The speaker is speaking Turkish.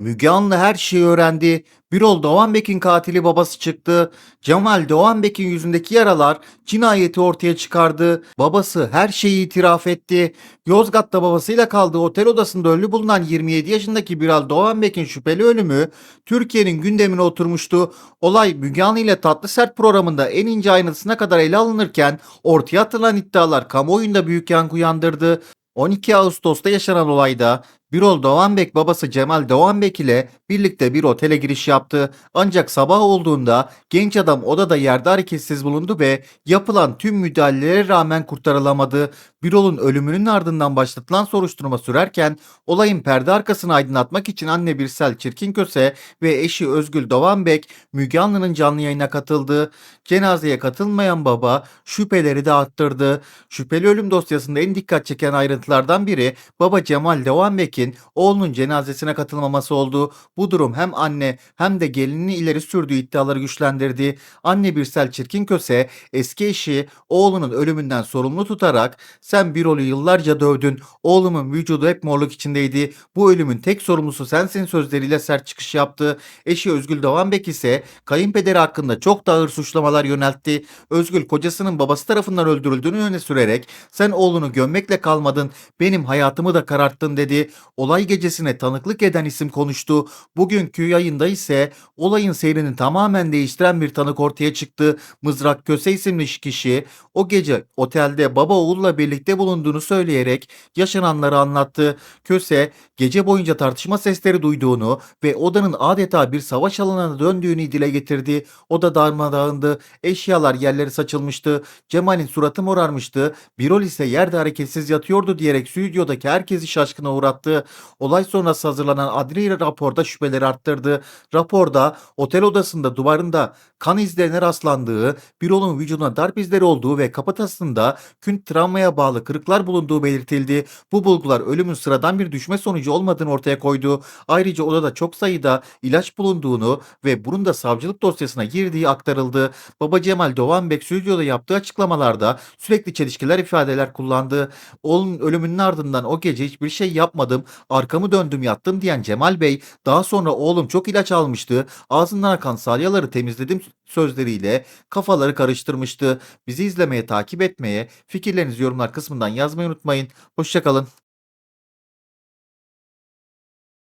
Müge Anlı her şeyi öğrendi. Birol Doğanbek'in katili babası çıktı. Cemal Doğanbek'in yüzündeki yaralar cinayeti ortaya çıkardı. Babası her şeyi itiraf etti. Yozgat'ta babasıyla kaldığı otel odasında ölü bulunan 27 yaşındaki Birol Doğanbek'in şüpheli ölümü Türkiye'nin gündemine oturmuştu. Olay Müge Anlı ile Tatlı Sert programında en ince ayrıntısına kadar ele alınırken ortaya atılan iddialar kamuoyunda büyük yankı uyandırdı. 12 Ağustos'ta yaşanan olayda Birol Doğanbek babası Cemal Doğanbek ile birlikte bir otele giriş yaptı. Ancak sabah olduğunda genç adam odada yerde hareketsiz bulundu ve yapılan tüm müdahalelere rağmen kurtarılamadı. Birol'un ölümünün ardından başlatılan soruşturma sürerken olayın perde arkasını aydınlatmak için anne Birsel Çirkinköse ve eşi Özgül Doğanbek Müge Anlı'nın canlı yayına katıldı. Cenazeye katılmayan baba şüpheleri de arttırdı. Şüpheli ölüm dosyasında en dikkat çeken ayrıntılardan biri baba Cemal Doğanbek'in oğlunun cenazesine katılmaması oldu. Bu durum hem anne hem de gelinini ileri sürdüğü iddiaları güçlendirdi. Anne Birsel Çirkinköse eski eşi oğlunun ölümünden sorumlu tutarak sen Birol'u yıllarca dövdün. Oğlumun vücudu hep morluk içindeydi. Bu ölümün tek sorumlusu sensin sözleriyle sert çıkış yaptı. Eşi Özgül Doğanbek ise kayınpederi hakkında çok da ağır suçlamalar yöneltti. Özgül kocasının babası tarafından öldürüldüğünü öne sürerek sen oğlunu gömmekle kalmadın benim hayatımı da kararttın dedi. Olay gecesine tanıklık eden isim konuştu. Bugünkü yayında ise olayın seyrini tamamen değiştiren bir tanık ortaya çıktı. Mızrak Köse isimli kişi o gece otelde baba oğulla birlikte bulunduğunu söyleyerek yaşananları anlattı. Köse gece boyunca tartışma sesleri duyduğunu ve odanın adeta bir savaş alanına döndüğünü dile getirdi. Oda darmadağındı. Eşyalar yerlere saçılmıştı. Cemal'in suratı morarmıştı. Birol ise yerde hareketsiz yatıyordu diyerek stüdyodaki herkesi şaşkına uğrattı. Olay sonrası hazırlanan adli raporda şüpheleri arttırdı. Raporda otel odasında duvarında kan izlerine rastlandığı, Birol'un vücuduna darp izleri olduğu ve kafatasında künt travmaya bağlı kırıklar bulunduğu belirtildi. Bu bulgular ölümün sıradan bir düşme sonucu olmadığını ortaya koydu. Ayrıca odada çok sayıda ilaç bulunduğunu ve bunun da savcılık dosyasına girdiği aktarıldı. Baba Cemal Doğanbek stüdyoda yaptığı açıklamalarda sürekli çelişkiler ifadeler kullandı. Oğlunun ölümünün ardından o gece hiçbir şey yapmadım, arkamı döndüm yattım diyen Cemal Bey daha sonra oğlum çok ilaç almıştı, ağzından akan salyaları temizledim sözleriyle kafaları karıştırmıştı. Bizi izlemeye, takip etmeye, fikirlerinizi yorumlar kısmından yazmayı unutmayın. Hoşçakalın.